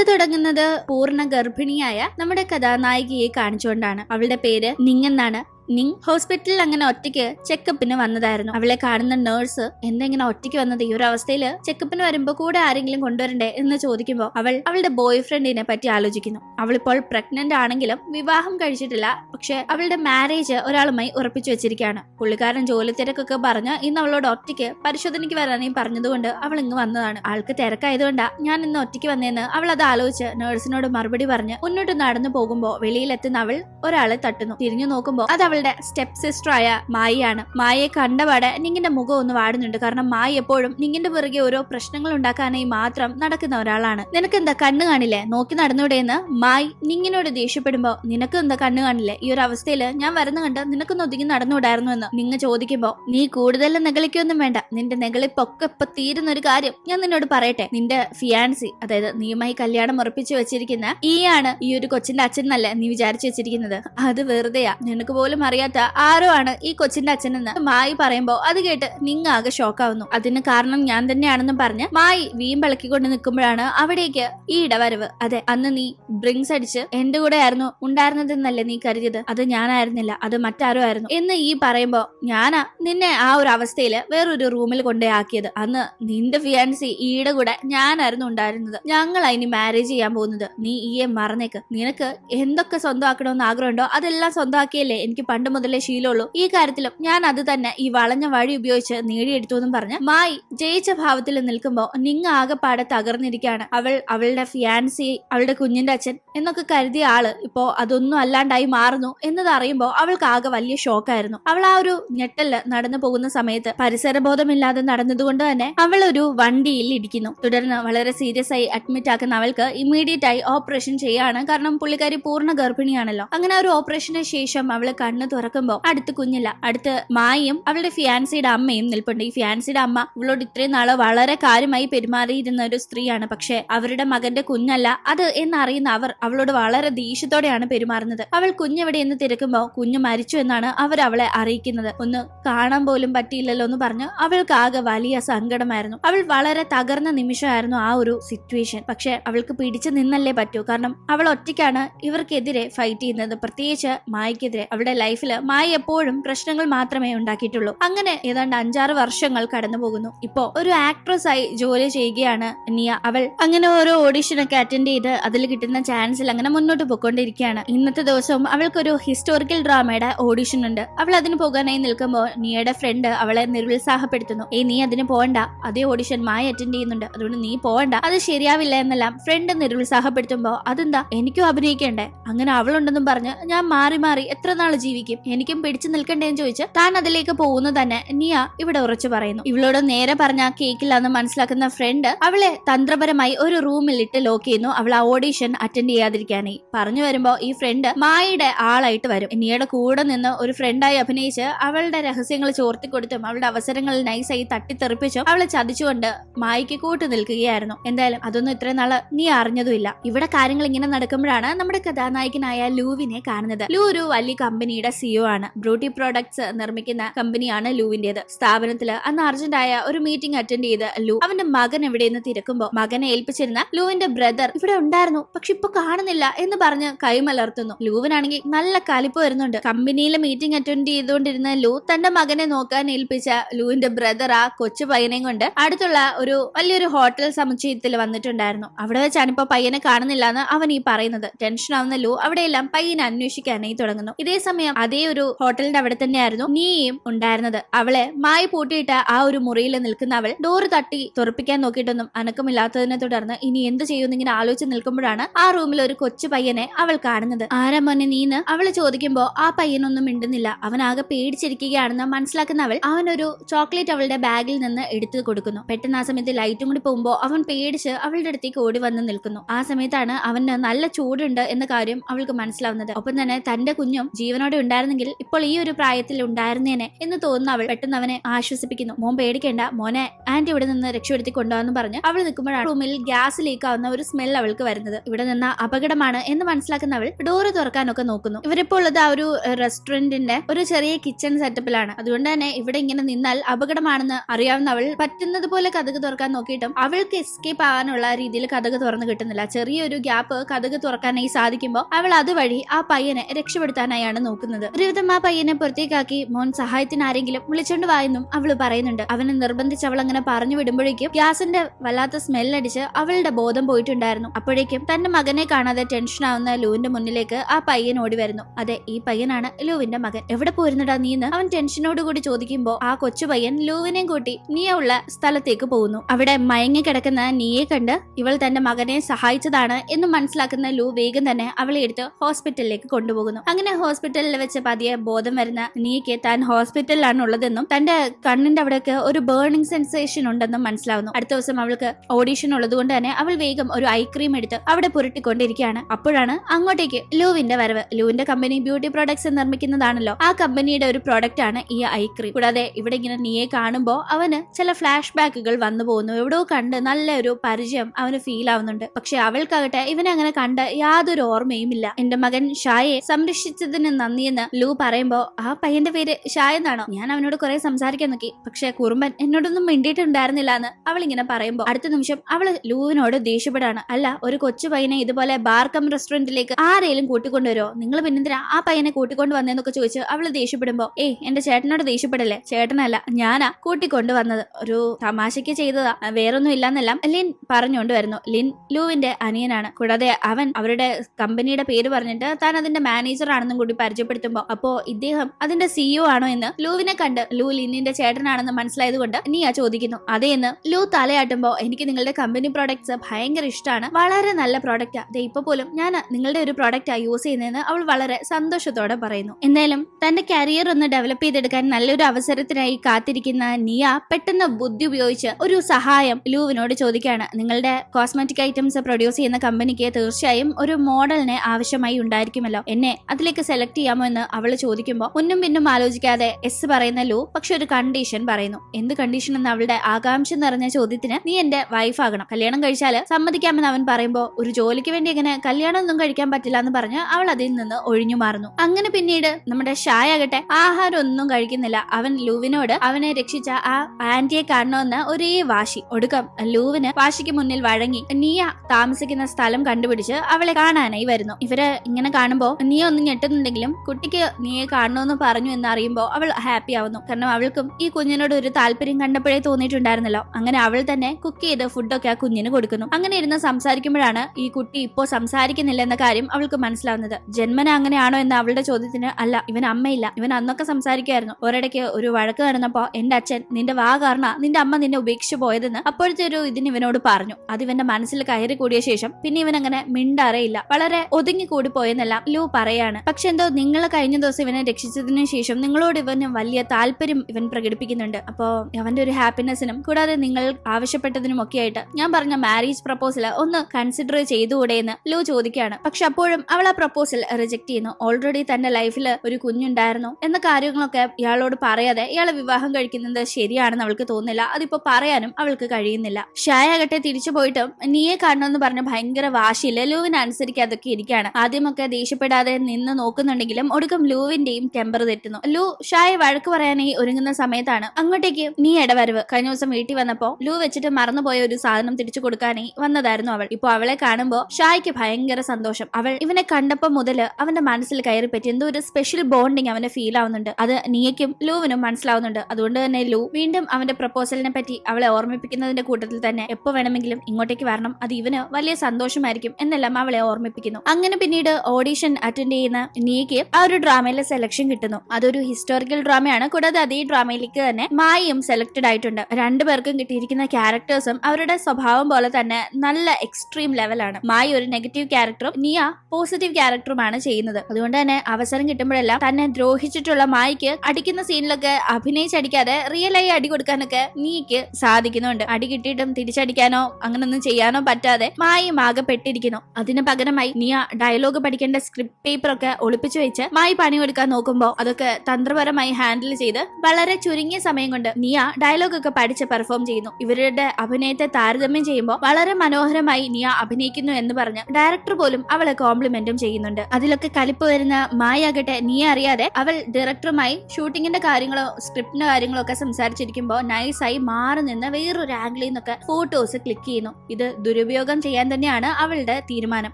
കഥ തുടങ്ങുന്നത് പൂർണ ഗർഭിണിയായ നമ്മുടെ കഥാനായികയെ കാണിച്ചുകൊണ്ടാണ്. അവളുടെ പേര് നിങ്ങെന്നാണ് നിങ് ഹോസ്പിറ്റലിൽ അങ്ങനെ ഒറ്റയ്ക്ക് ചെക്കപ്പിന് വന്നതായിരുന്നു. അവളെ കാണുന്ന നേഴ്സ് എന്തെങ്കിലും ഒറ്റയ്ക്ക് വന്നത്? ഈ ഒരു അവസ്ഥയിൽ ചെക്കപ്പിന് വരുമ്പോൾ കൂടെ ആരെങ്കിലും കൊണ്ടുവരണ്ടേ എന്ന് ചോദിക്കുമ്പോൾ അവൾ അവളുടെ ബോയ് ഫ്രണ്ടിനെ പറ്റി ആലോചിക്കുന്നു. അവളിപ്പോൾ പ്രഗ്നന്റ് ആണെങ്കിലും വിവാഹം കഴിച്ചിട്ടില്ല. പക്ഷെ അവളുടെ മാരേജ് ഒരാളുമായി ഉറപ്പിച്ചു വെച്ചിരിക്കുകയാണ്. പുള്ളിക്കാരൻ ജോലി തിരക്കൊക്കെ പറഞ്ഞ് ഇന്ന് അവളോട് ഒറ്റയ്ക്ക് പരിശോധനയ്ക്ക് വരാനായി പറഞ്ഞതുകൊണ്ട് അവൾ ഇങ്ങ് വന്നതാണ്. ആൾക്ക് തിരക്കായതുകൊണ്ടാ ഞാൻ ഇന്ന് ഒറ്റയ്ക്ക് വന്നേന്ന് അവൾ അത് ആലോചിച്ച് നേഴ്സിനോട് മറുപടി പറഞ്ഞ് മുന്നോട്ട് നടന്നു പോകുമ്പോൾ വെളിയിലെത്തുന്ന അവൾ ഒരാളെ തട്ടുന്നു. തിരിഞ്ഞു നോക്കുമ്പോൾ അത് അവളുടെ സ്റ്റെപ്പ് സിസ്റ്ററായ മായയാണ്. മായയെ കണ്ടപാടെ നിങ്ങിന്റെ മുഖം ഒന്ന് വാടുന്നുണ്ട്. കാരണം മായ എപ്പോഴും നിങ്ങിന്റെ പിറകെ ഓരോ പ്രശ്നങ്ങൾ ഉണ്ടാക്കാനായി മാത്രം നടക്കുന്ന ഒരാളാണ്. നിനക്ക് എന്താ കണ്ണു കാണില്ലേ? നോക്കി നടന്നൂടെയെന്ന് മായി നിങ്ങിനോട് ദേഷ്യപ്പെടുമ്പോ നിനക്ക് എന്താ കണ്ണു കാണില്ലേ? ഈ ഒരു അവസ്ഥയിൽ ഞാൻ വരുന്ന കണ്ട് നിനക്കൊന്ന് ഒതുങ്ങി നടന്നുകൂടായിരുന്നു എന്ന്. നിങ്ങൾ ചോദിക്കുമ്പോ നീ കൂടുതൽ നെകളിക്കൊന്നും വേണ്ട. നിന്റെ നെകളിപ്പൊക്കെ ഇപ്പൊ തീരുന്ന ഒരു കാര്യം ഞാൻ നിന്നോട് പറയട്ടെ. നിന്റെ ഫിയാൻസി അതായത് നീയുമായി കല്യാണം ഉറപ്പിച്ചു വെച്ചിരിക്കുന്ന ഈ ആണ് ഈ ഒരു കൊച്ചിന്റെ അച്ഛൻ എന്നല്ലേ നീ വിചാരിച്ചു വെച്ചിരിക്കുന്നത്? അത് വെറുതെയാ. നിനക്ക് പോലും അറിയാത്ത ആരോ ആണ് ഈ കൊച്ചിന്റെ അച്ഛനെന്ന് മായി പറയുമ്പോൾ അത് കേട്ട് നിങ്ങ ആകെ ഷോക്കാവുന്നു അതിന് കാരണം ഞാൻ തന്നെയാണെന്നും പറഞ്ഞ് മായി വീം വീമ്പളക്കിക്കൊണ്ട് നിൽക്കുമ്പോഴാണ് അവിടേക്ക് ഈ ഇടവരവ്. അതെ അന്ന് നീ ഡ്രിങ്ക്സ് അടിച്ച് എന്റെ കൂടെ ആയിരുന്നു ഉണ്ടായിരുന്നതെന്നല്ലേ നീ കരുതിയത്? അത് ഞാനായിരുന്നില്ല അത് മറ്റാരോ ആയിരുന്നു. എന്ന് ഈ പറയുമ്പോ ഞാനാ നിന്നെ ആ ഒരു അവസ്ഥയിൽ വേറൊരു റൂമിൽ കൊണ്ടേ ആക്കിയത്. അന്ന് നിന്റെ ഫിയാൻസി ഈയുടെ കൂടെ ഞാനായിരുന്നു ഉണ്ടായിരുന്നത്. ഞങ്ങൾ ഇനി മാരേജ് ചെയ്യാൻ പോകുന്നത്. നീ ഈയെ മറന്നേക്ക്. നിനക്ക് എന്തൊക്കെ സ്വന്തമാക്കണമെന്ന് ആഗ്രഹമുണ്ടോ? അതെല്ലാം സ്വന്തമാക്കിയല്ലേ എനിക്ക് പണ്ട് മുതലേ ശീലമുള്ളൂ. ഈ കാര്യത്തിലും ഞാൻ അത് തന്നെ ഈ വളഞ്ഞ വഴി ഉപയോഗിച്ച് നേടിയെടുത്തു എന്നും പറഞ്ഞ് മായി ജയിച്ച ഭാവത്തിൽ നിൽക്കുമ്പോൾ നിങ്ങ ആകെപ്പാടെ തകർന്നിരിക്കുകയാണ്. അവൾ അവളുടെ ഫിയാൻസി അവളുടെ കുഞ്ഞിന്റെ അച്ഛൻ എന്നൊക്കെ കരുതിയ ആൾ ഇപ്പോ അതൊന്നും അല്ലാണ്ടായി മാറുന്നു എന്നത് അറിയുമ്പോൾ അവൾക്ക് ആകെ വലിയ ഷോക്കായിരുന്നു. അവൾ ആ ഒരു ഞെട്ടൽ നടന്നു പോകുന്ന സമയത്ത് പരിസരബോധമില്ലാതെ നടന്നതുകൊണ്ട് തന്നെ അവൾ ഒരു വണ്ടിയിൽ ഇടിക്കുന്നു തുടർന്ന് വളരെ സീരിയസ് ആയി അഡ്മിറ്റ് ആക്കുന്ന അവൾക്ക് ഇമ്മീഡിയറ്റ് ആയി ഓപ്പറേഷൻ ചെയ്യാണ് കാരണം പുള്ളിക്കാരി പൂർണ ഗർഭിണിയാണല്ലോ. അങ്ങനെ ഒരു ഓപ്പറേഷന് ശേഷം അവൾ കണ്ണ് തുറക്കുമ്പോൾ അടുത്ത് കുഞ്ഞില്ല. അടുത്ത് മായയും അവളുടെ ഫിയാൻസിയുടെ അമ്മയും നിൽപ്പുണ്ട്. ഈ ഫിയാൻസിയുടെ അമ്മ ഇവളോട് ഇത്രയും നാളെ വളരെ കാര്യമായി പെരുമാറിയിരുന്ന ഒരു സ്ത്രീയാണ്. പക്ഷെ അവരുടെ മകന്റെ കുഞ്ഞല്ല അത് എന്നറിയുന്ന അവർ അവളോട് വളരെ ദേഷ്യത്തോടെയാണ് പെരുമാറുന്നത്. അവൾ കുഞ്ഞെവിടെ എന്ന് തിരക്കുമ്പോൾ കുഞ്ഞ് മരിച്ചു എന്നാണ് അവർ അവളെ അറിയിക്കുന്നത്. ഒന്ന് കാണാൻ പോലും പറ്റിയില്ലല്ലോ എന്ന് പറഞ്ഞ് അവൾക്ക് ആകെ വലിയ സങ്കടമായിരുന്നു. അവൾ വളരെ തകർന്ന നിമിഷമായിരുന്നു ആ ഒരു സിറ്റുവേഷൻ പക്ഷെ അവൾക്ക് പിടിച്ചു നിന്നല്ലേ പറ്റൂ. കാരണം അവൾ ഒറ്റയ്ക്കാണ് ഇവർക്കെതിരെ ഫൈറ്റ് ചെയ്യുന്നത്. പ്രത്യേകിച്ച് മായക്കെതിരെ. അവളുടെ ലൈഫിൽ മായ എപ്പോഴും പ്രശ്നങ്ങൾ മാത്രമേ ഉണ്ടാക്കിയിട്ടുള്ളൂ. അങ്ങനെ ഏതാണ്ട് അഞ്ചാറ് വർഷങ്ങൾ കടന്നു പോകുന്നു. ഇപ്പോ ഒരു ആക്ട്രസ് ആയി ജോലി ചെയ്യുകയാണ് നിയ. അവൾ അങ്ങനെ ഓരോ ഓഡിഷനൊക്കെ അറ്റൻഡ് ചെയ്ത് അതിൽ കിട്ടുന്ന ചാൻസിൽ അങ്ങനെ മുന്നോട്ട് പോയിക്കൊണ്ടിരിക്കുകയാണ്. ഇന്നത്തെ ദിവസവും അവൾക്കൊരു ഹിസ്റ്റോറിക്കൽ ഡ്രാമയുടെ ഓഡിഷൻ ഉണ്ട്. അവൾ അതിന് പോകാനായി നിൽക്കുമ്പോൾ നിയയുടെ ഫ്രണ്ട് അവളെ നിരുത്സാഹപ്പെടുത്തുന്നു. ഏ നീ അതിന് പോകണ്ട. അതേ ഓഡിഷൻ മായ അറ്റൻഡ് ചെയ്യുന്നുണ്ട്. അതുകൊണ്ട് നീ പോകണ്ട. അത് ശരിയാവില്ല എന്നെല്ലാം ഫ്രണ്ട് നിരുത്സാഹപ്പെടുത്തുമ്പോൾ അതെന്താ? എനിക്കും അഭിനയിക്കണ്ടേ? അങ്ങനെ അവളുണ്ടെന്നും പറഞ്ഞ് ഞാൻ മാറി മാറി എത്ര നാൾ ജീവിക്കും എനിക്കും പിടിച്ചു നിൽക്കണ്ടേന്ന് ചോദിച്ച് താൻ അതിലേക്ക് പോകുന്നു തന്നെ. നിയ ഇവിടെ ഉറച്ചു പറയുന്നു. ഇവളോട് നേരെ പറഞ്ഞ കേക്കില്ലാന്ന് മനസ്സിലാക്കുന്ന ഫ്രണ്ട് അവളെ തന്ത്രപരമായി ഒരു റൂമിൽ ഇട്ട് ലോക്ക് ചെയ്യുന്നു. അവൾ ആ ഓഡീഷൻ അറ്റൻഡ് ചെയ്യാതിരിക്കാനായി. പറഞ്ഞു വരുമ്പോ ഈ ഫ്രണ്ട് മായയുടെ ആളായിട്ട് വരും. നിയയുടെ കൂടെ നിന്ന് ഒരു ഫ്രണ്ടായി അഭിനയിച്ച് അവളുടെ രഹസ്യങ്ങൾ ചോർത്തി കൊടുത്തും അവളുടെ അവസരങ്ങൾ നൈസായി തട്ടിത്തെറിപ്പിച്ചും അവളെ ചതിച്ചുകൊണ്ട് മായയ്ക്ക് കൂട്ടു നിൽക്കുകയായിരുന്നു. എന്തായാലും അതൊന്നും ഇത്രയും നാൾ നീ അറിഞ്ഞതുമില്ല. ഇവിടെ കാര്യങ്ങൾ ഇങ്ങനെ നടക്കുമ്പോഴാണ് നമ്മുടെ കഥാനായകനായ ലൂവിനെ കാണുന്നത്. ലൂ ഒരു വലിയ കമ്പനിയുടെ സിഇഒ ആണ്. ബ്യൂട്ടി പ്രോഡക്ട്സ് നിർമ്മിക്കുന്ന കമ്പനിയാണ് ലൂവിന്റേത്. സ്ഥാപനത്തിൽ അന്ന് അർജന്റായ ഒരു മീറ്റിംഗ് അറ്റൻഡ് ചെയ്ത് ലൂ അവന്റെ മകൻ എവിടെയെന്ന് തിരക്കുമ്പോ മകനെ ഏൽപ്പിച്ചിരുന്ന ലൂവിന്റെ ബ്രദർ ഇവിടെ ഉണ്ടായിരുന്നു പക്ഷെ ഇപ്പൊ കാണുന്നില്ല എന്ന് പറഞ്ഞ് കൈമലർത്തുന്നു. ലൂവിനാണെങ്കിൽ നല്ല കലിപ്പ് വരുന്നുണ്ട്. കമ്പനിയിലെ മീറ്റിംഗ് അറ്റൻഡ് ചെയ്തുകൊണ്ടിരുന്ന ലൂ തന്റെ മകനെ നോക്കാൻ ഏൽപ്പിച്ച ലൂവിന്റെ ബ്രദർ ആ കൊച്ചു പയ്യനെയും കൊണ്ട് അടുത്തുള്ള ഒരു വലിയൊരു ഹോട്ടൽ സമുച്ചയത്തിൽ വന്നിട്ടുണ്ടായിരുന്നു. അവിടെ വെച്ചാണ് ഇപ്പൊ പയ്യനെ കാണുന്നില്ല എന്ന് അവൻ ഈ പറയുന്നത്. ടെൻഷൻ ആവുന്ന ലൂ അവിടെയെല്ലാം പയ്യനെ അന്വേഷിക്കാനായി തുടങ്ങുന്നു. ഇതേ സമയം അതേ ഒരു ഹോട്ടലിന്റെ അവിടെ തന്നെയായിരുന്നു നീയും ഉണ്ടായിരുന്നത്. അവളെ മായി പൂട്ടിയിട്ട ആ ഒരു മുറിയിൽ നിൽക്കുന്ന അവൾ ഡോറ് തട്ടി തുറപ്പിക്കാൻ നോക്കിയിട്ടൊന്നും അനക്കമില്ലാത്തതിനെ തുടർന്ന് ഇനി എന്ത് ചെയ്യുമെന്ന് ഇങ്ങനെ ആലോചിച്ച് നിൽക്കുമ്പോഴാണ് ആ റൂമിൽ ഒരു കൊച്ചു പയ്യനെ അവൾ കാണുന്നത്. ആരാ മോനെ നീന്ന് അവൾ ചോദിക്കുമ്പോ ആ പയ്യനൊന്നും മിണ്ടുന്നില്ല. അവൻ ആകെ പേടിച്ചിരിക്കുകയാണെന്ന് മനസ്സിലാക്കുന്ന അവൾ അവനൊരു ചോക്ലേറ്റ് അവളുടെ ബാഗിൽ നിന്ന് എടുത്തു കൊടുക്കുന്നു. പെട്ടെന്ന് ആ സമയത്ത് ലൈറ്റും കൂടി പോകുമ്പോൾ അവൻ പേടിച്ച് അവളുടെ അടുത്തേക്ക് ഓടി വന്ന് നിൽക്കുന്നു. ആ സമയത്താണ് അവന് നല്ല ചൂടുണ്ട് എന്ന കാര്യം അവൾക്ക് മനസ്സിലാവുന്നത്. ഒപ്പം തന്നെ തന്റെ കുഞ്ഞും ജീവനോടെ ഉണ്ടായിരുന്നെങ്കിൽ ഇപ്പോൾ ഈ ഒരു പ്രായത്തിൽ ഉണ്ടായിരുന്നേനെ എന്ന് തോന്നുന്ന അവൾ പെട്ടെന്ന് അവനെ ആശ്വസിപ്പിക്കുന്നു. മോൻ പേടിക്കേണ്ട മോനെ ആന്റി ഇവിടെ നിന്ന് രക്ഷപ്പെടുത്തി കൊണ്ടുപോകാന്ന് പറഞ്ഞ് അവൾ നിൽക്കുമ്പോഴാണ് റൂമിൽ ഗ്യാസ് ലീക്ക് ആവുന്ന ഒരു സ്മെൽ അവൾക്ക് വരുന്നത്. ഇവിടെ നിന്ന അപകടമാണ് എന്ന് മനസ്സിലാക്കുന്ന അവൾ ഡോറ് തുറക്കാനൊക്കെ നോക്കുന്നു. ഇവരിപ്പോൾ ഉള്ളത് ആ ഒരു റെസ്റ്റോറന്റിന്റെ ഒരു ചെറിയ കിച്ചൺ സെറ്റപ്പിലാണ്. അതുകൊണ്ട് തന്നെ ഇവിടെ ഇങ്ങനെ നിന്നാൽ അപകടമാണെന്ന് അറിയാവുന്ന അവൾ പറ്റുന്നത് പോലെ കഥക് തുറക്കാൻ നോക്കിയിട്ടും അവൾക്ക് എസ്കേപ്പ് ആവാനുള്ള രീതിയിൽ കഥക് തുറന്നു കിട്ടുന്നില്ല. ചെറിയൊരു ഗ്യാപ്പ് കഥക് തുറക്കാനായി സാധിക്കുമ്പോൾ അവൾ അതുവഴി ആ പയ്യനെ രക്ഷപ്പെടുത്താനായാണ് നോക്കുന്നത്. ഒരുവിധം ആ പയ്യനെ പുറത്തേക്കാക്കി മോൻ സഹായത്തിന് ആരെങ്കിലും വിളിച്ചോണ്ട് വായെന്നും അവൾ പറയുന്നുണ്ട്. അവനെ നിർബന്ധിച്ച് അവൾ അങ്ങനെ പറഞ്ഞു വിടുമ്പോഴേക്കും ഗ്യാസിന്റെ വല്ലാത്ത സ്മെല്ലടിച്ച് അവളുടെ ബോധം പോയിട്ടുണ്ടായിരുന്നു. അപ്പോഴേക്കും തന്റെ മകനെ കാണാതെ ടെൻഷൻ ആവുന്ന ലൂവിന്റെ മുന്നിലേക്ക് ആ പയ്യൻ ഓടി വരുന്നു. അതെ ഈ പയ്യനാണ് ലൂവിന്റെ മകൻ. എവിടെ പോയിരുന്നടാ നീന്ന് അവൻ ടെൻഷനോട് കൂടി ചോദിക്കുമ്പോ ആ കൊച്ചു പയ്യൻ ലൂവിനെയും കൂട്ടി നീയ ഉള്ള സ്ഥലത്തേക്ക് പോകുന്നു. അവിടെ മയങ്ങി കിടക്കുന്ന നീയെ കണ്ട് ഇവൾ തന്റെ മകനെ സഹായിച്ചതാണ് എന്ന് മനസ്സിലാക്കുന്ന ലൂ വേഗം തന്നെ അവളെ എടുത്ത് ഹോസ്പിറ്റലിലേക്ക് കൊണ്ടുപോകുന്നു. അങ്ങനെ ഹോസ്പിറ്റലിൽ വെച്ച് പതിയെ ബോധം വരുന്ന നീക്ക് താൻ ഹോസ്പിറ്റലിലാണ് ഉള്ളതെന്നും തന്റെ കണ്ണിന്റെ അവിടെയൊക്കെ ഒരു ബേണിംഗ് സെൻസേഷൻ ഉണ്ടെന്നും മനസ്സിലാവുന്നു. അടുത്ത ദിവസം അവൾക്ക് ഓഡീഷൻ ഉള്ളതുകൊണ്ട് തന്നെ അവൾ വേഗം ഒരു ഐ ക്രീം എടുത്ത് അവിടെ പുരട്ടിക്കൊണ്ടിരിക്കുകയാണ്. അപ്പോഴാണ് അങ്ങോട്ടേക്ക് ലൂവിന്റെ വരവ്. ലൂവിന്റെ കമ്പനി ബ്യൂട്ടി പ്രോഡക്ട്സ് നിർമ്മിക്കുന്നതാണല്ലോ. ആ കമ്പനിയുടെ ഒരു പ്രോഡക്റ്റ് ആണ് ഈ ഐ ക്രീം കൂടാതെ ഇവിടെ ഇങ്ങനെ നീയെ കാണുമ്പോൾ അവന് ചില ഫ്ലാഷ് ബാക്കുകൾ വന്നു പോകുന്നു. എവിടെയോ കണ്ട് നല്ലൊരു പരിചയം അവന് ഫീൽ ആവുന്നുണ്ട്. പക്ഷെ അവൾക്കാകട്ടെ ഇവനെ അങ്ങനെ കണ്ട് യാതൊരു ഓർമ്മയും ഇല്ല എന്റെ മകൻ ഷായെ സംരക്ഷിച്ചതിന് നന്ദിയെന്ന് ലൂ പറയുമ്പോ ആ പയ്യന്റെ പേര് ഷായ എന്നാണോ? ഞാൻ അവനോട് കുറെ സംസാരിക്കാൻ നോക്കി. പക്ഷെ കുറുമ്പൻ എന്നോടൊന്നും മിണ്ടിയിട്ടുണ്ടായിരുന്നില്ല എന്ന് അവൾ ഇങ്ങനെ പറയുമ്പോ അടുത്ത നിമിഷം അവൾ ലൂവിനോട് ദേഷ്യപ്പെടാണ്. അല്ല ഒരു കൊച്ചു പയ്യനെ ഇതുപോലെ ബാർ കം റെസ്റ്റോറന്റിലേക്ക് ആരെയും കൂട്ടിക്കൊണ്ടുവരോ നിങ്ങൾ പിന്നെന്തിനാ ആ പയ്യനെ കൂട്ടിക്കൊണ്ട് വന്നതെന്നൊക്കെ ചോദിച്ച് അവൾ ദേഷ്യപ്പെടുമ്പോ ഏയ് എന്റെ ചേട്ടനോട് ദേഷ്യപ്പെടല്ലേ? ചേട്ടനല്ല ഞാനാ കൂട്ടിക്കൊണ്ടു വന്നത്. ഒരു തമാശയ്ക്ക് ചെയ്തതാ. വേറൊന്നും ഇല്ലാന്നെല്ലാം ലിൻ പറഞ്ഞുകൊണ്ട് വരുന്നു. ലിൻ ലൂവിന്റെ അനിയനാണ്. കൂടാതെ അവൻ അവരുടെ കമ്പനിയുടെ പേര് പറഞ്ഞിട്ട് താൻ അതിന്റെ മാനേജർ ആണെന്നും കൂടി പരിചയപ്പെടുത്തുമ്പോ അപ്പോ ഇദ്ദേഹം അതിന്റെ സിഇഒ ആണോ എന്ന് ലൂവിനെ കണ്ട് ലൂ ലിന്നിന്റെ ചേട്ടനാണെന്ന് മനസ്സിലായത് കൊണ്ട് നീയ ചോദിക്കുന്നു. അതേന്ന് ലൂ തലയാട്ടുമ്പോ എനിക്ക് നിങ്ങളുടെ കമ്പനി പ്രോഡക്ട്സ് ഭയങ്കര ഇഷ്ടമാണ് വളരെ നല്ല പ്രോഡക്റ്റാ അതെ ഇപ്പൊ പോലും ഞാൻ നിങ്ങളുടെ ഒരു പ്രോഡക്റ്റാ യൂസ് ചെയ്യുന്നതെന്ന് അവൾ വളരെ സന്തോഷത്തോടെ പറയുന്നു. എന്തായാലും തന്റെ കരിയർ ഒന്ന് ഡെവലപ്പ് ചെയ്തെടുക്കാൻ നല്ലൊരു അവസരത്തിനായി കാത്തിരിക്കുന്ന നിയ പെട്ടെന്ന് ബുദ്ധി ഉപയോഗിച്ച് ഒരു സഹായം ലൂവിനോട് ചോദിക്കുകയാണ്. നിങ്ങളുടെ കോസ്മെറ്റിക് ഐറ്റംസ് പ്രൊഡ്യൂസ് ചെയ്യുന്ന കമ്പനിക്ക് തീർച്ചയായും ഒരു മോഡലിനെ ആവശ്യമായി ഉണ്ടായിരിക്കുമല്ലോ. എന്നെ അതിലേക്ക് സെലക്ട് ചെയ്യാമോ എന്ന് അവൾ ചോദിക്കുമ്പോൾ ഒന്നും പിന്നും ആലോചിക്കാതെ എസ് പറയുന്ന ലൂ പക്ഷെ ഒരു കണ്ടീഷൻ പറയുന്നു. എന്ത് കണ്ടീഷൻ എന്ന് അവളുടെ ആകാംക്ഷ നിറഞ്ഞ ചോദ്യത്തിന് നീ എന്റെ വൈഫ് ആകണം. കല്യാണം കഴിച്ചാൽ സമ്മതിക്കാമെന്ന് അവൻ പറയുമ്പോൾ ഒരു ജോലിക്ക് വേണ്ടി ഇങ്ങനെ കല്യാണം ഒന്നും കഴിക്കാൻ പറ്റില്ല എന്ന് പറഞ്ഞ് അവൾ അതിൽ നിന്ന് ഒഴിഞ്ഞു മാറുന്നു. അങ്ങനെ പിന്നീട് നമ്മുടെ ഷായ ആകട്ടെ ആഹാരം ഒന്നും കഴിക്കുന്നില്ല. അവൻ ലൂവിനോട് അവനെ രക്ഷിച്ച ആ ആന്റിയെ കാണണമെന്ന് ഒരേ വാശി. ഒടുക്കം ലൂവിന് വാശിക്ക് മുന്നിൽ വഴങ്ങി നീയ താമസിക്കുന്ന സ്ഥലം കണ്ടുപിടിച്ച് അവളെ കാണാനായി വരുന്നു. ഇവരെ ഇങ്ങനെ കാണുമ്പോ നീ ഒന്ന് ഞെട്ടുന്നുണ്ടെങ്കിലും കുട്ടിക്ക് നീയെ കാണണമെന്ന് പറഞ്ഞു എന്നറിയുമ്പോൾ അവൾ ഹാപ്പി ആവുന്നു. കാരണം അവൾക്കും ഈ കുഞ്ഞിനോട് ഒരു താല്പര്യം കണ്ടപ്പോഴേ തോന്നിയിട്ടുണ്ടായിരുന്നല്ലോ. അങ്ങനെ അവൾ തന്നെ കുക്ക് ചെയ്ത് ഫുഡൊക്കെ ആ കുഞ്ഞിന് കൊടുക്കുന്നു. അങ്ങനെ ഇരുന്ന് സംസാരിക്കുമ്പോഴാണ് ഈ കുട്ടി ഇപ്പോ സംസാരിക്കുന്നില്ല എന്ന കാര്യം അവൾക്ക് മനസ്സിലാവുന്നത്. ജന്മന അങ്ങനെയാണോ എന്ന അവളുടെ ചോദ്യത്തിന് അല്ല ഇവൻ അമ്മയില്ല. ഇവൻ അന്നൊക്കെ സംസാരിക്കുമായിരുന്നു ഒരിടയ്ക്ക് ഒരു വഴക്ക് നടന്നപ്പോ എന്റെ അച്ഛൻ നിന്റെ വാ കാരണ നിന്റെ അമ്മ നിന്നെ ഉപേക്ഷിച്ചു പോയതെന്ന് അപ്പോഴത്തെ ഒരു ഇതിന് ഇവനോട് പറഞ്ഞു. അത് ഇവന്റെ മനസ്സിൽ കയറി കൂടിയ ശേഷം പിന്നെ ഇവൻ അങ്ങനെ മിണ്ടാറേയില്ല വളരെ ഒതുങ്ങി കൂടി പോയെന്നെല്ലാം ലൂ പറയാണ്. പക്ഷെ എന്തോ നിങ്ങൾ കഴിഞ്ഞ ദിവസം ഇവനെ രക്ഷിച്ചതിന് ശേഷം നിങ്ങളോട് ഇവന് വലിയ താല്പര്യം ഇവൻ പ്രകടിപ്പിക്കുന്നുണ്ട്. അപ്പോ അവന്റെ ഒരു ഹാപ്പിനെസ്സിനും കൂടാതെ നിങ്ങൾ ആവശ്യപ്പെട്ടതിനും ഒക്കെ ആയിട്ട് ഞാൻ പറഞ്ഞ മാരേജ് പ്രപ്പോസൽ ഒന്ന് കൺസിഡർ ചെയ്തുകൂടെ എന്ന് ലൂ ചോദിക്കുകയാണ്. പക്ഷെ അപ്പോഴും അവൾ ആ പ്രപ്പോസൽ റിജക്ട് ചെയ്യുന്നു. ഓൾറെഡി തന്റെ ലൈഫിൽ ഒരു കുഞ്ഞുണ്ടായിരുന്നു എന്ന കാര്യങ്ങളൊക്കെ ഇയാളോട് പറയാതെ ഇയാളെ വിവാഹം കഴിക്കുന്നത് ശരിയാണെന്ന് അവൾക്ക് തോന്നുന്നില്ല. അതിപ്പോ പറയാനും അവൾക്ക് കഴിയുന്നില്ല. ഷായാകട്ടെ തിരിച്ചു പോയിട്ട് നീയെ കാണണമെന്ന് പറഞ്ഞ ഭയങ്കര വാശിയില്ല ലൂവിന് അനുസരിക്കാതൊക്കെ ഇരിക്കുകയാണ്. ആദ്യമൊക്കെ ദേഷ്യപ്പെടാതെ നിന്ന് നോക്കുന്നുണ്ടെങ്കിലും ഒടുക്കം ലൂവിന്റെയും ടെമ്പർ തെറ്റുന്നു. ലൂ ഷായ വഴക്ക് പറയാനായി ഒരുങ്ങുന്ന സമയത്താണ് അങ്ങോട്ടേക്ക് നീ ഇടവരവ്. കഴിഞ്ഞ ദിവസം വീട്ടിൽ വന്നപ്പോ ലൂ വെച്ചിട്ട് മറന്നുപോയ ഒരു സാധനം തിരിച്ചു കൊടുക്കാനായി വന്നതായിരുന്നു അവൾ. ഇപ്പൊ അവളെ കാണുമ്പോ ഷായ്ക്ക് ഭയങ്കര സന്തോഷം. അവൾ ഇവനെ കണ്ടപ്പോ മുതൽ അവന്റെ മനസ്സിൽ കയറി പറ്റി എന്തോ ഒരു സ്പെഷ്യൽ ബോണ്ടിങ് അവന് ഫീൽ ആവുന്നുണ്ട്. അത് നീയയ്ക്കും ലൂവിനും മനസ്സിലാവുന്നുണ്ട്. അതുകൊണ്ട് തന്നെ ലൂ വീണ്ടും അവന്റെ പ്രപ്പോസലിനെ പറ്റി അവളെ ഓർമ്മിപ്പിക്കുന്നതിന്റെ കൂട്ടത്തിൽ തന്നെ എപ്പോ വേണമെങ്കിലും ഇങ്ങോട്ടേക്ക് വരണം. അത് ഇവന് വലിയ സന്തോഷമായിരിക്കും എന്നെല്ലാം അവളെ ഓർമ്മിപ്പിക്കുന്നു. അങ്ങനെ പിന്നീട് ഓഡീഷൻ അറ്റൻഡ് ചെയ്യുന്ന നീക്ക് ആ ഒരു ഡ്രാമയിലെ സെലക്ഷൻ കിട്ടുന്നു. അതൊരു ഹിസ്റ്റോറിക്കൽ ഡ്രാമയാണ് കൂടാതെ അതേ ഡ്രാമയിലേക്ക് തന്നെ മായയും സെലക്ടഡ് ആയിട്ടുണ്ട്. രണ്ടുപേർക്കും കിട്ടിയിരിക്കുന്ന ക്യാരക്ടേഴ്സും അവരുടെ സ്വഭാവം പോലെ തന്നെ നല്ല എക്സ്ട്രീം ലെവലാണ് മായ ഒരു നെഗറ്റീവ് ക്യാരക്ടറും നിയ പോസിറ്റീവ് ക്യാരക്ടറുമാണ് ചെയ്യുന്നത്. അതുകൊണ്ട് തന്നെ അവസരം കിട്ടുമ്പോഴെല്ലാം തന്നെ ദ്രോഹിച്ചിട്ടുള്ള മായ്ക്ക് അടിക്കുന്ന സീനിലൊക്കെ അഭിനയിച്ചടിക്കാതെ റിയൽ ആയി അടി കൊടുക്കാനൊക്കെ നീക്ക് സാധിക്കുന്നുണ്ട്. അടി കിട്ടിയിട്ടും തിരിച്ചടിക്കാനോ അങ്ങനൊന്നും ചെയ്യാനോ പറ്റാതെ മായയും ആകെ പെട്ടിരിക്കുന്നു അതിന് പകരമായി നിയ ഡയലോഗ് പഠിക്കേണ്ട സ്ക്രിപ്റ്റ് പേപ്പർ ഒക്കെ ഒളിപ്പിച്ചു വെച്ച് മായി പണിയെടുക്കാൻ നോക്കുമ്പോ അതൊക്കെ തന്ത്രപരമായി ഹാൻഡിൽ ചെയ്ത് വളരെ ചുരുങ്ങിയ സമയം കൊണ്ട് നിയ ഡയലോഗ് ഒക്കെ പഠിച്ച് പെർഫോം ചെയ്യുന്നു. ഇവരുടെ അഭിനയത്തെ താരതമ്യം ചെയ്യുമ്പോൾ വളരെ മനോഹരമായി നിയ അഭിനയിക്കുന്നു എന്ന് പറഞ്ഞ് ഡയറക്ടർ പോലും അവളെ കോംപ്ലിമെന്റും ചെയ്യുന്നുണ്ട്. അതിലൊക്കെ കലിപ്പ് വരുന്ന മായാകട്ടെ നിയ അറിയാതെ അവൾ ഡയറക്ടറുമായി ഷൂട്ടിങ്ങിന്റെ കാര്യങ്ങളോ സ്ക്രിപ്റ്റിന്റെ കാര്യങ്ങളോ ഒക്കെ സംസാരിച്ചിരിക്കുമ്പോൾ നൈസായി മാറി നിന്ന് വേറൊരു ആംഗിളിൽ നിന്നൊക്കെ ഫോട്ടോസ് ക്ലിക്ക് ചെയ്യുന്നു. ഇത് ദുരുപയോഗം ചെയ്യാൻ തന്നെയാണ് അവളുടെ തീരുമാനം.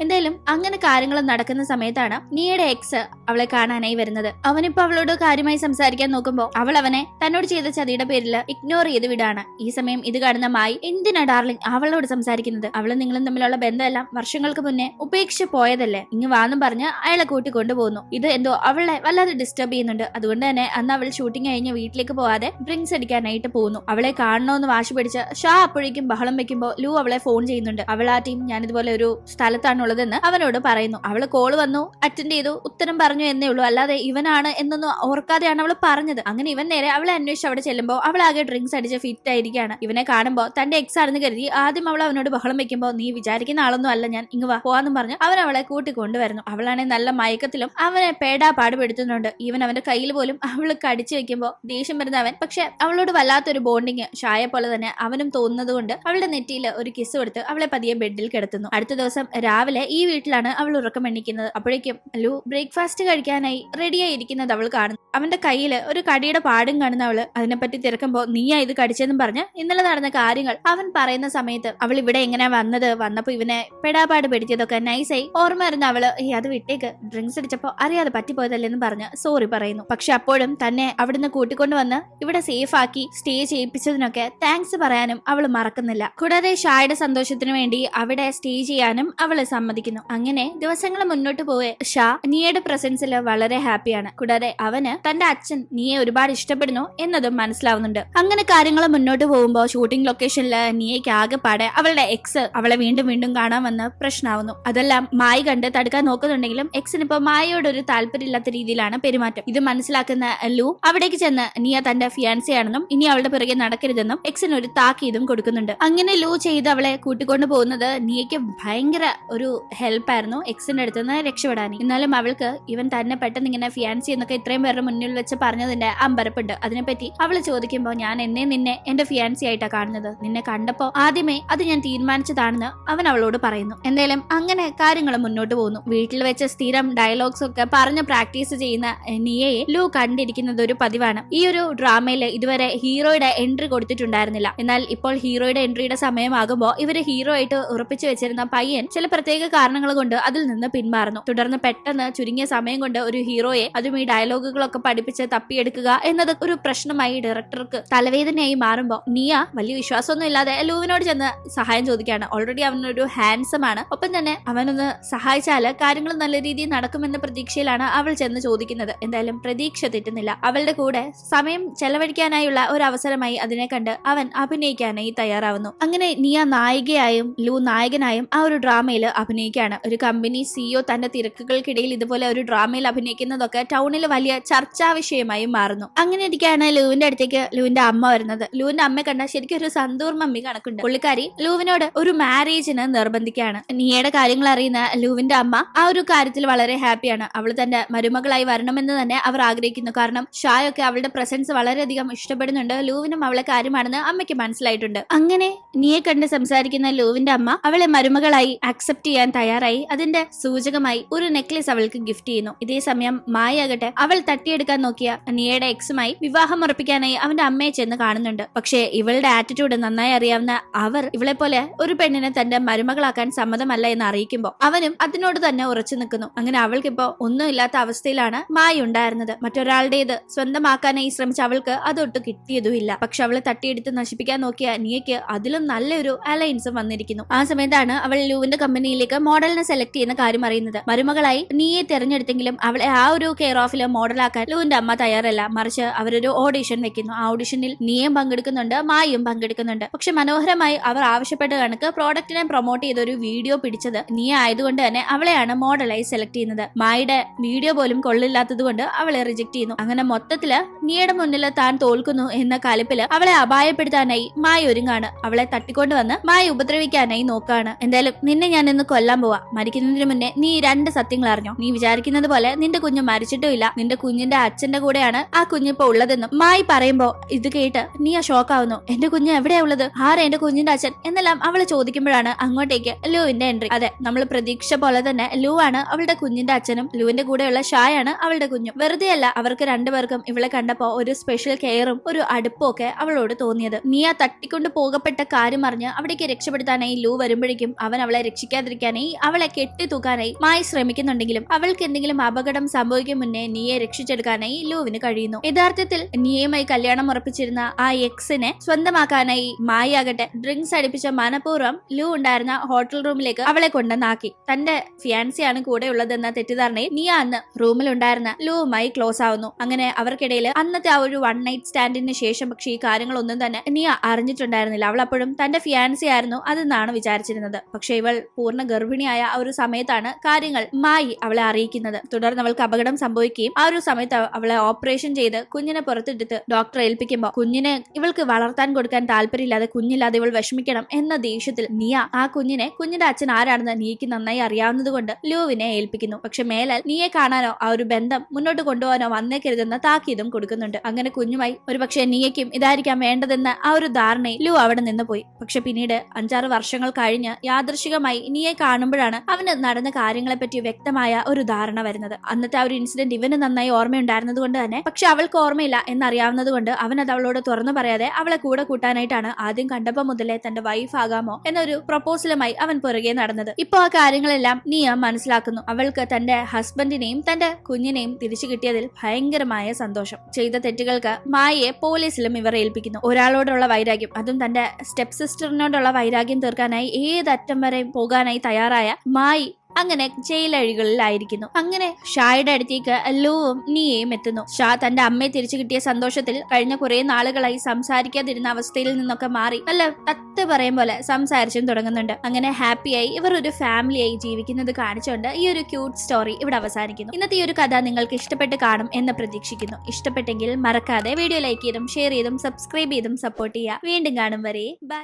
എന്തായാലും അങ്ങനെ കാര്യങ്ങൾ നടക്കുന്ന സമയത്താണ് നീയുടെ എക്സ് അവളെ കാണാനായി വരുന്നത്. അവനിപ്പോ അവളോട് കാര്യമായി സംസാരിക്കാൻ നോക്കുമ്പോൾ അവൾ അവനെ തന്നോട് ചെയ്ത ചതിയുടെ പേരിൽ ഇഗ്നോർ ചെയ്ത് വിടാണ്. ഈ സമയം ഇത് കാണുന്ന മായി എന്തിനാ ഡാർലിംഗ് അവളോട് സംസാരിക്കുന്നത്? അവളും നിങ്ങളും തമ്മിലുള്ള ബന്ധമെല്ലാം വർഷങ്ങൾക്ക് മുന്നേ ഉപേക്ഷ പോയതല്ലേ? ഇങ്ങ് വാന്നും പറഞ്ഞ് അയാളെ കൂട്ടി കൊണ്ടുപോകുന്നു ഇത് എന്തോ അവളെ വല്ലാതെ ഡിസ്റ്റർബ് ചെയ്യുന്നുണ്ട്. അതുകൊണ്ട് തന്നെ അന്ന് അവൾ ഷൂട്ടിംഗ് കഴിഞ്ഞ് വീട്ടിലേക്ക് പോവാതെ ഡ്രിങ്ക്സ് അടിക്കാനായിട്ട് പോകുന്നു അവളെ കാണണമെന്ന് വാശി പിടിച്ച് ഷാ അപ്പോഴേക്കും ബഹളം വെക്കുമ്പോൾ ലൂ അവളെ ഫോൺ ചെയ്യുന്നുണ്ട്. അവൾ ആ ടീം ഞാൻ ഇതുപോലെ ഒരു സ്ഥലത്താണുള്ളതെന്ന് അവനോട് പറയുന്നു. അവൾ കോൾ വന്നു അറ്റൻഡ് ചെയ്തു ഉത്തരം പറഞ്ഞു എന്നേ ഉള്ളൂ. അല്ലാതെ ഇവനാണ് എന്നൊന്നും ഓർക്കാതെയാണ് അവൾ പറഞ്ഞത്. അങ്ങനെ ഇവൻ നേരെ അവളെ അന്വേഷിച്ച് അവിടെ ചെല്ലുമ്പോൾ ആകെ ഡ്രിങ്ക്സ് അടിച്ച് ഫിറ്റ് ആയിരിക്കുകയാണ്. ഇവനെ കാണുമ്പോൾ തന്റെ എക്സ് ആണെന്ന് കരുതി ആദ്യം അവൾ അവനോട് ബഹളം വെക്കുമ്പോൾ നീ വിചാരിക്കുന്ന ആളൊന്നും അല്ല ഞാൻ ഇങ്ങ് വാ പോവാന്നും പറഞ്ഞു അവൻ അവളെ കൂട്ടി കൊണ്ടുവരുന്നു അവളാണെങ്കിൽ നല്ല മയക്കത്തിലും അവനെ പേടാ പാടുപെടുത്തുന്നുണ്ട്. ഈവൻ അവന്റെ കയ്യിൽ പോലും അവൾ കടിച്ചു വെക്കുമ്പോൾ ദേഷ്യം വരുന്ന അവൻ. പക്ഷെ അവളോട് വല്ലാത്തൊരു ബോണ്ടിങ് ഷായ പോലെ തന്നെ അവനും തോന്നുന്നത് കൊണ്ട് അവളുടെ നെറ്റിയിൽ ഒരു കിസ് കൊടുത്ത് അവളെ പതിയെ ബെഡിൽ കിടത്തുന്നു. അടുത്ത ദിവസം രാവിലെ ഈ വീട്ടിലാണ് അവൾ ഉറക്കം എണ്ണിക്കുന്നത്. അപ്പോഴേക്കും ലു ബ്രേക്ക്ഫാസ്റ്റ് കഴിക്കാനായി റെഡിയായിരിക്കുന്നത് അവൾ കാണുന്നു. അവന്റെ കയ്യിൽ ഒരു കടിയുടെ പാടും കാണുന്ന അവൾ അതിനെപ്പറ്റി തിരക്കുമ്പോൾ നീയാ ഇത് കടിച്ചെന്നും പറഞ്ഞ് ഇന്നലെ നടന്ന കാര്യങ്ങൾ അവൻ പറയുന്ന സമയത്ത് അവൾ ഇവിടെ എങ്ങനെ വന്നത്? വന്നപ്പോ ഇവനെ പെടാപാട് പിടിച്ചതൊക്കെ നൈസായി ഓർമ്മ വരുന്ന അവൾ "ഏയ് അത് വിട്ടേക്ക്. ഡ്രിങ്ക്സ് അടിച്ചപ്പോ അറിയാതെ പറ്റിപ്പോയതല്ലെന്ന് പറഞ്ഞ് സോറി പറയുന്നു. പക്ഷെ അപ്പോഴും തന്നെ അവിടുന്ന് കൂട്ടിക്കൊണ്ടു വന്ന് ഇവിടെ സേഫ് ആക്കി സ്റ്റേ ചെയ്യിപ്പിച്ചതിനൊക്കെ താങ്ക്സ് പറയാനും അവൾ മറക്കുന്നില്ല. കൂടാതെ ഷായുടെ സന്തോഷത്തിനു വേണ്ടി അവിടെ സ്റ്റേ ചെയ്യാനും അവൾ സമ്മതിക്കുന്നു. അങ്ങനെ ദിവസങ്ങൾ മുന്നോട്ട് പോയ ഷാ നീയുടെ പ്രസൻസിൽ വളരെ ഹാപ്പിയാണ്. കൂടാതെ അവന് തന്റെ അച്ഛൻ നീയെ ഒരുപാട് ഇഷ്ടപ്പെടുന്നു എന്നതും മനസ്സിലാവുന്നുണ്ട്. അങ്ങനെ കാര്യങ്ങൾ മുന്നോട്ട് പോകുമ്പോൾ ഷൂട്ടിംഗ് ലൊക്കേഷനിൽ നിയയ്ക്ക് ആകെപ്പാടെ അവളുടെ എക്സ് അവളെ വീണ്ടും വീണ്ടും കാണാൻ വന്ന് പ്രശ്നമാവുന്നു അതെല്ലാം മായി കണ്ട് തടുക്കാൻ നോക്കുന്നുണ്ടെങ്കിലും എക്സിന് ഇപ്പൊ മായയോട് ഒരു താല്പര്യമില്ലാത്ത രീതിയിലാണ് പെരുമാറ്റം. ഇത് മനസ്സിലാക്കുന്ന ലൂ അവിടേക്ക് ചെന്ന് നിയ തന്റെ ഫിയാൻസിയാണെന്നും ഇനി അവളുടെ പിറകെ നടക്കരുതെന്നും എക്സിന് ഒരു താക്കീതും കൊടുക്കുന്നുണ്ട്. അങ്ങനെ ലൂ ചെയ്ത് അവളെ കൂട്ടിക്കൊണ്ടു പോകുന്നത് നിയയ്ക്ക് ഭയങ്കര ഒരു ഹെൽപ്പായിരുന്നു എക്സിന്റെ അടുത്ത് നിന്ന് രക്ഷപ്പെടാൻ. എന്നാലും അവൾക്ക് ഇവൻ തന്നെ പെട്ടെന്ന് ഇങ്ങനെ ഫിയാൻസി എന്നൊക്കെ ഇത്രയും പേരുടെ മുന്നിൽ വെച്ച് പറഞ്ഞതിന്റെ അമ്പരപ്പുണ്ട്. അതിനെപ്പറ്റി അവൾ ചോദിക്കുമ്പോൾ ഞാൻ എന്നെ നിന്നെ എന്റെ ഫിയാൻസി ആയിട്ടാ കാണുന്നത്. നിന്നെ കണ്ടപ്പോ ആദ്യമേ അത് ഞാൻ തീരുമാനിച്ചതാണെന്ന് അവൻ അവളോട് പറയുന്നു. എന്തായാലും അങ്ങനെ കാര്യങ്ങൾ മുന്നോട്ട് പോകുന്നു. വീട്ടിൽ വെച്ച് സ്ഥിരം ഡയലോഗ്സ് ഒക്കെ പറഞ്ഞ് പ്രാക്ടീസ് ചെയ്യുന്ന നിയയെ ലു കണ്ടിരിക്കുന്നത് ഒരു പതിവാണ്. ഈ ഒരു ഡ്രാമയിൽ ഇതുവരെ ഹീറോയുടെ എൻട്രി കൊടുത്തിട്ടുണ്ടായിരുന്നില്ല. എന്നാൽ ഇപ്പോൾ ഹീറോയുടെ എൻട്രിയുടെ സമയമാകുമ്പോൾ ഇവർ ഹീറോ ആയിട്ട് ഉറപ്പിച്ചു വെച്ചിരുന്ന പയ്യൻ ചില പ്രത്യേക കാരണങ്ങൾ കൊണ്ട് അതിൽ നിന്ന് പിന്മാറുന്നു. തുടർന്ന് പെട്ടെന്ന് ചുരുങ്ങിയ സമയം ഒരു ഹീറോയെ അതും ഈ ഡയലോഗുകളൊക്കെ പഠിപ്പിച്ച് തപ്പിയെടുക്കുക എന്നത് ഒരു പ്രശ്നമായി ഡയറക്ടർക്ക് തലവേദനയായി മാറുമ്പോൾ നിയ വലിയ വിശ്വാസമൊന്നും ഇല്ലാതെ ലൂവിനോട് ചെന്ന് സഹായം ചോദിക്കുകയാണ്. ഓൾറെഡി അവനൊരു ഹാൻസം ആണ്. ഒപ്പം തന്നെ അവനൊന്ന് സഹായിച്ചാൽ കാര്യങ്ങൾ നല്ല രീതിയിൽ നടക്കുമെന്ന പ്രതീക്ഷയിലാണ് അവൾ ചെന്ന് ചോദിക്കുന്നത്. എന്തായാലും പ്രതീക്ഷ തെറ്റുന്നില്ല. അവളുടെ കൂടെ സമയം ചെലവഴിക്കാനായുള്ള ഒരു അവസരമായി അതിനെ കണ്ട് അവൻ അഭിനയിക്കാനായി തയ്യാറാവുന്നു. അങ്ങനെ നിയ നായികയായും ലൂ നായകനായും ആ ഒരു ഡ്രാമയിൽ അഭിനയിക്കുകയാണ്. ഒരു കമ്പനി സിഇഒ തന്റെ തിരക്കുകൾക്കിടയിൽ ഇതുപോലെ ഒരു ഡ്രാമയിൽ അഭിനയിക്കുന്നതൊക്കെ ടൗണിൽ വലിയ ചർച്ചാ വിഷയമായി മാറുന്നു. അങ്ങനെ ഇരിക്കുകയാണ് ലൂവിന്റെ അടുത്തേക്ക് ലൂവിന്റെ അമ്മ വരുന്നത്. ലൂവിന്റെ അമ്മ കണ്ട ശരിക്കും ഒരു സന്തൂർ മമ്മി കണക്കുണ്ട്. പുള്ളിക്കാരി ലൂവിനോട് ഒരു മാരേജിന് നിർബന്ധിക്കുകയാണ്. നീയുടെ കാര്യങ്ങൾ അറിയുന്ന ലൂവിന്റെ അമ്മ ആ ഒരു കാര്യത്തിൽ വളരെ ഹാപ്പിയാണ്. അവൾ തന്റെ മരുമകളായി വരണമെന്ന് തന്നെ അവർ ആഗ്രഹിക്കുന്നു. കാരണം ഷായൊക്കെ അവളുടെ പ്രസൻസ് വളരെയധികം ഇഷ്ടപ്പെടുന്നുണ്ട്. ലൂവിനും അവളെ കാര്യമാണെന്ന് അമ്മയ്ക്ക് മനസ്സിലായിട്ടുണ്ട്. അങ്ങനെ നീയെ കണ്ട് സംസാരിക്കുന്ന ലൂവിന്റെ അമ്മ അവളെ മരുമകളായി അക്സെപ്റ്റ് ചെയ്യാൻ തയ്യാറായി. അതിന്റെ സൂചകമായി ഒരു നെക്ലേസ് അവൾക്ക് ഗിഫ്റ്റ് ചെയ്യുന്നു. ഇതേ സമയം മായാകട്ടെ അവൾ തട്ടിയെടുക്കാൻ നോക്കിയ നിയയുടെ എക്സുമായി വിവാഹം ഉറപ്പിക്കാനായി അവന്റെ അമ്മയെ ചെന്ന് കാണുന്നുണ്ട്. പക്ഷേ ഇവളുടെ ആറ്റിറ്റ്യൂഡ് നന്നായി അറിയാവുന്ന അവർ ഇവളെ പോലെ ഒരു പെണ്ണിനെ തന്റെ മരുമകളാക്കാൻ സമ്മതമല്ല എന്ന് അറിയിക്കുമ്പോൾ അവനും അതിനോട് തന്നെ ഉറച്ചു നിൽക്കുന്നു. അങ്ങനെ അവൾക്കിപ്പോ ഒന്നുമില്ലാത്ത അവസ്ഥയിലാണ് മായ ഉണ്ടായിരുന്നത്. മറ്റൊരാളുടേത് സ്വന്തമാക്കാനായി ശ്രമിച്ച അവൾക്ക് അതൊട്ട് കിട്ടിയതുമില്ല. പക്ഷെ അവളെ തട്ടിയെടുത്ത് നശിപ്പിക്കാൻ നോക്കിയ നിയയ്ക്ക് അതിലും നല്ലൊരു അലയൻസും വന്നിരിക്കുന്നു. ആ സമയത്താണ് അവൾ ലൂവിന്റെ കമ്പനിയിലേക്ക് മോഡലിനെ സെലക്ട് ചെയ്യുന്ന കാര്യം അറിയുന്നത്. മരുമകളായി നീയെ തിരഞ്ഞെടുത്തെങ്കിലും അവളെ ആ ഒരു കെയർ ഓഫിൽ മോഡലാക്കാൻ ലൂവിന്റെ അമ്മ തയ്യാറല്ല. മറിച്ച് അവരൊരു ഓഡിഷൻ വെക്കുന്നു. ആ ഓഡിഷനിൽ നീയും പങ്കെടുക്കുന്നുണ്ട് മായും പങ്കെടുക്കുന്നുണ്ട്. പക്ഷെ മനോഹരമായി അവർ ആവശ്യപ്പെട്ട കണക്ക് പ്രോഡക്റ്റിനെ പ്രൊമോട്ട് ചെയ്ത ഒരു വീഡിയോ പിടിച്ചത് നീ ആയതുകൊണ്ട് തന്നെ അവളെയാണ് മോഡലായി സെലക്ട് ചെയ്യുന്നത്. മായുടെ വീഡിയോ പോലും കൊള്ളില്ലാത്തത് കൊണ്ട് അവളെ റിജക്ട് ചെയ്യുന്നു. അങ്ങനെ മൊത്തത്തിൽ നീയുടെ മുന്നിൽ താൻ തോൽക്കുന്നു എന്ന കലിപ്പിൽ അവളെ അപായപ്പെടുത്താനായി മായ ഒരുങ്ങാണ്. അവളെ തട്ടിക്കൊണ്ട് വന്ന് മായ ഉപദ്രവിക്കാനായി നോക്കാണ്. എന്തായാലും നിന്നെ ഞാൻ ഇന്ന് കൊല്ലാൻ പോവാ. മരിക്കുന്നതിന് മുന്നേ നീ രണ്ട് സത്യങ്ങൾ അറിഞ്ഞോ? നീ വിചാരിക്കുന്നത് പോലെ പോലെ നിന്റെ കുഞ്ഞ് മരിച്ചിട്ടുമില്ല. നിന്റെ കുഞ്ഞിന്റെ അച്ഛന്റെ കൂടെയാണ് ആ കുഞ്ഞിപ്പോ ഉള്ളതെന്നും മായി പറയുമ്പോ ഇത് കേട്ട് നീ ആ ഷോക്കാവുന്നു എന്റെ കുഞ്ഞ് എവിടെയാ ഉള്ളത്? ആരാ എന്റെ കുഞ്ഞിന്റെ അച്ഛൻ? എന്നെല്ലാം അവൾ ചോദിക്കുമ്പോഴാണ് അങ്ങോട്ടേക്ക് ലൂവിന്റെ എൻട്രി അതെ നമ്മൾ പ്രതീക്ഷ പോലെ തന്നെ ലൂ ആണ് അവളുടെ കുഞ്ഞിന്റെ അച്ഛനും ലൂവിന്റെ കൂടെയുള്ള ഷായാണ് അവളുടെ കുഞ്ഞും. വെറുതെയല്ല അവർക്ക് രണ്ടുപേർക്കും ഇവളെ കണ്ടപ്പോ ഒരു സ്പെഷ്യൽ കെയറും ഒരു അടുപ്പും ഒക്കെ അവളോട് തോന്നിയത്. നീ ആ തട്ടിക്കൊണ്ട് പോകപ്പെട്ട കാര്യം അറിഞ്ഞ് അവിടേക്ക് രക്ഷപ്പെടുത്താനായി ലൂ വരുമ്പോഴേക്കും അവൻ അവളെ രക്ഷിക്കാതിരിക്കാനായി അവളെ കെട്ടി തൂക്കാനായി മായി ശ്രമിക്കുന്നുണ്ടെങ്കിലും അവൾക്ക് എന്തെങ്കിലും അപകടം സംഭവിക്കും മുന്നേ നീയെ രക്ഷിച്ചെടുക്കാനായി ലൂവിന് കഴിയുന്നു. യഥാർത്ഥത്തിൽ നീയുമായി കല്യാണം ഉറപ്പിച്ചിരുന്ന ആ എക്സിനെ സ്വന്തമാക്കാനായി മായയാകട്ടെ ഡ്രിങ്ക്സ് അടിപ്പിച്ച മനഃപൂർവം ലൂ ഉണ്ടായിരുന്ന ഹോട്ടൽ റൂമിലേക്ക് അവളെ കൊണ്ടുവന്നാക്കി. തന്റെ ഫിയാൻസിയാണ് കൂടെ ഉള്ളതെന്ന തെറ്റിദ്ധാരണയിൽ നീ അന്ന് റൂമിലുണ്ടായിരുന്ന ലൂവുമായി ക്ലോസ് ആവുന്നു. അങ്ങനെ അവർക്കിടയിൽ അന്നത്തെ ആ ഒരു വൺ നൈറ്റ് സ്റ്റാൻഡിന് ശേഷം പക്ഷേ ഈ കാര്യങ്ങളൊന്നും തന്നെ നിയ അറിഞ്ഞിട്ടുണ്ടായിരുന്നില്ല. അവൾ അപ്പോഴും തന്റെ ഫിയാൻസി ആയിരുന്നു അതെന്നാണ് വിചാരിച്ചിരുന്നത്. പക്ഷേ ഇവൾ പൂർണ ഗർഭിണിയായ ആ ഒരു സമയത്താണ് കാര്യങ്ങൾ മായി അവളെ അറിയിക്കുന്നത്. തുടർന്ന് അവൾക്ക് അപകടം സംഭവിക്കുകയും ആ ഒരു സമയത്ത് അവളെ ഓപ്പറേഷൻ ചെയ്ത് കുഞ്ഞിനെ പുറത്തെടുത്ത് ഡോക്ടറെ ഏൽപ്പിക്കുമ്പോൾ കുഞ്ഞിനെ ഇവൾക്ക് വളർത്താൻ കൊടുക്കാൻ താല്പര്യമില്ലാതെ കുഞ്ഞില്ലാതെ ഇവൾ വിഷമിക്കണം എന്ന ദേഷ്യത്തിൽ നിയ ആ കുഞ്ഞിനെ കുഞ്ഞിന്റെ അച്ഛൻ ആരാണെന്ന് നീക്ക് നന്നായി അറിയാവുന്നതുകൊണ്ട് ലൂവിനെ ഏൽപ്പിക്കുന്നു. പക്ഷെ മേലാൽ നീയെ കാണാനോ ആ ഒരു ബന്ധം മുന്നോട്ട് കൊണ്ടുപോകാനോ വന്നേക്കരുതെന്ന താക്കീതും കൊടുക്കുന്നുണ്ട്. അങ്ങനെ കുഞ്ഞുമായി ഒരു പക്ഷേ നീയയ്ക്കും ഇതായിരിക്കാം വേണ്ടതെന്ന ആ ഒരു ധാരണയിൽ ലൂ അവിടെ നിന്ന് പോയി. പക്ഷെ പിന്നീട് അഞ്ചാറ് വർഷങ്ങൾ കഴിഞ്ഞ് യാദൃശികമായി നീയെ കാണുമ്പോഴാണ് അവന് നടന്ന കാര്യങ്ങളെപ്പറ്റി വ്യക്തമായ ഒരു ധാരണ വരുന്നത്. അന്നത്തെ ആ ഒരു ഇൻസിഡന്റ് ഇവന് നന്നായി ഓർമ്മയുണ്ടായിരുന്നത് കൊണ്ട് തന്നെ. പക്ഷെ അവൾക്ക് ഓർമ്മയില്ല എന്നറിയാവുന്നത് കൊണ്ട് അവൻ അത് അവളോട് തുറന്നു പറയാതെ അവളെ കൂടെ കൂട്ടാനായിട്ടാണ് ആദ്യം കണ്ടപ്പോൾ മുതലേ തന്റെ വൈഫ് ആകാമോ എന്നൊരു പ്രപ്പോസലുമായി അവൻ പുറകെ നടന്നത്. ഇപ്പൊ ആ കാര്യങ്ങളെല്ലാം നീയ മനസ്സിലാക്കുന്നു. അവൾക്ക് തന്റെ ഹസ്ബൻഡിനെയും തന്റെ കുഞ്ഞിനെയും തിരിച്ചു കിട്ടിയതിൽ ഭയങ്കരമായ സന്തോഷം. ചെയ്ത തെറ്റുകൾക്ക് മായയെ പോലീസിലും ഇവർ ഏൽപ്പിക്കുന്നു. ഒരാളോടുള്ള വൈരാഗ്യം അതും തന്റെ സ്റ്റെപ് സിസ്റ്ററിനോടുള്ള വൈരാഗ്യം തീർക്കാനായി ഏതറ്റം വരെ പോകാനായി തയ്യാറായ മായി അങ്ങനെ ജയിലഴികളിലായിരിക്കുന്നു. അങ്ങനെ ഷായുടെ അടുത്തേക്ക് ലൂവും നീയയും എത്തുന്നു. ഷാ തന്റെ അമ്മയെ തിരിച്ചു കിട്ടിയ സന്തോഷത്തിൽ കഴിഞ്ഞ കുറെ നാളുകളായി സംസാരിക്കാതിരുന്ന അവസ്ഥയിൽ നിന്നൊക്കെ മാറി നല്ല തത്ത് പറയും പോലെ സംസാരിച്ചും തുടങ്ങുന്നുണ്ട്. അങ്ങനെ ഹാപ്പിയായി ഇവർ ഒരു ഫാമിലിയായി ജീവിക്കുന്നത് കാണിച്ചുകൊണ്ട് ഈ ഒരു ക്യൂട്ട് സ്റ്റോറി ഇവിടെ അവസാനിക്കുന്നു. ഇന്നത്തെ ഈ ഒരു കഥ നിങ്ങൾക്ക് ഇഷ്ടപ്പെട്ട് കാണും എന്ന് പ്രതീക്ഷിക്കുന്നു. ഇഷ്ടപ്പെട്ടെങ്കിൽ മറക്കാതെ വീഡിയോ ലൈക്ക് ചെയ്തും ഷെയർ ചെയ്തും സബ്സ്ക്രൈബ് ചെയ്തും സപ്പോർട്ട് ചെയ്യുക. വീണ്ടും കാണും വരെ. ബൈ.